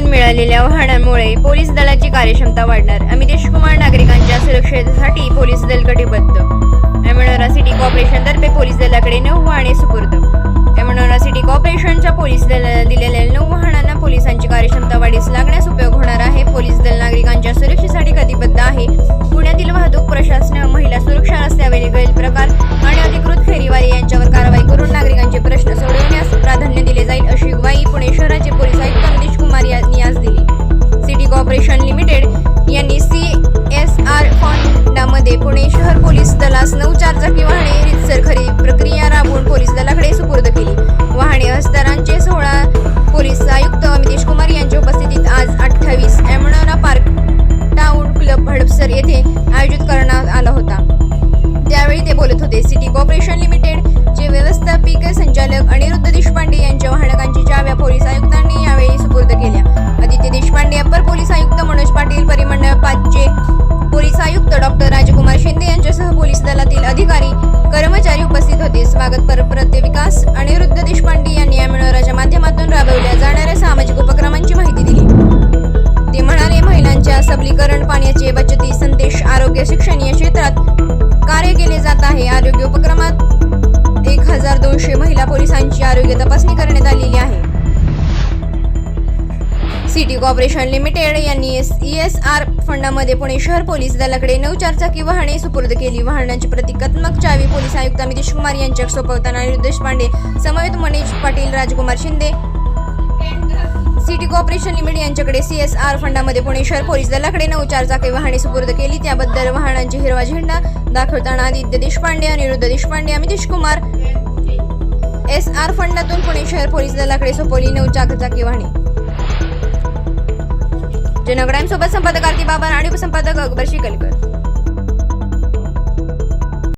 मिळालेल्या वाहनांमुळे पोलीस दलाची कार्यक्षमता वाढणार. अमितेश कुमार नागरिकांच्या सुरक्षेसाठी पोलीस दल कटिबद्ध. एमनोरा सिटी कॉर्पोरेशनतर्फे पोलीस दलाकडे नऊ वाहने सुपूर्द. एमनोरा सिटी कॉर्पोरेशनच्या पोलीस दलाला दिलेल्या नऊ वाहनांना पोलिसांची कार्यक्षमता वाढीस लागण्यास उपयोग होणार आहे. पोलीस दल नागरिकांच्या सुरक्षेसाठी कटिबद्ध आहे. पुण्यातील वाहतूक प्रशासन महिला सुरक्षा रस्त्यावरील गैरप्रकार आणि अधिकृत फेरीवाले यांच्यावर कारवाई करून नागरिकांचे प्रश्न सोडवण्यास प्राधान्य दिले जाईल अशी ग्वाही पुणे शहराचे पोलीस कॉर्पोरेशन लिमिटेड यांनी सी एस आर फंडामध्ये पुणे शहर पोलीस दलास नऊ चारचाकी वाहने रितसर खरेदी प्रक्रिया राबवून पोलीस दलाकडे सुपूर्द केली. वाहने हस्तारांचे सोहळा पोलीस आयुक्त अमितेश कुमार यांच्या उपस्थितीत आज अठ्ठावीस Amanora park town club Hadapsar येथे आयोजित करण्यात आला होता. त्यावेळी ते बोलत होते सिटी कॉर्पोरेशन लिमिटेड चे व्यवस्थापिक संचालक अनिरुद्ध देशपांडे डॉक्टर राजकुमार शिंदे यांच्यासह पोलीस दलातील अधिकारी कर्मचारी उपस्थित होते. स्वागत परप्रत्य विकास अनिरुद्ध देशपांडे यांनी या मेळाव्याच्या माध्यमातून राबवल्या जाणाऱ्या सामाजिक उपक्रमांची माहिती दिली. ते म्हणाले महिलांच्या सबलीकरण पाण्याचे बचती संदेश आरोग्य शिक्षण या क्षेत्रात कार्य केले जात आहे. आरोग्य उपक्रमात एक हजार दोनशे महिला पोलिसांची आरोग्य तपासणी करण्यात आलेली आहे. सिटी कॉर्पोरेशन लिमिटेड यांनी ई एस आर फंडामध्ये पुणे शहर पोलीस दलाकडे नऊ चारचाकी वाहने सुपूर्द केली. वाहनांची प्रतिकात्मक चावी पोलीस आयुक्त अमितेश कुमार यांच्या सोपवताना अनिरुद्ध देशपांडे समवेत Manish Patil Rajkumar Shinde. City corporation limited यांच्याकडे सी एस आर फंडामध्ये पुणे शहर पोलीस दलाकडे नऊ चारचाकी वाहने सुपूर्द केली. त्याबद्दल वाहनांची हिरवा झेंडा दाखवताना आदित्य देशपांडे अनिरुद्ध देशपांडे अमितेश कुमार एस आर फंडातून पुणे शहर पोलीस दलाकडे सोपवली नऊ चारचाकी वाहने. जनगडाम सोबत संपादक आरती बाबा आणि उपसंपादक अकबर शिकलकर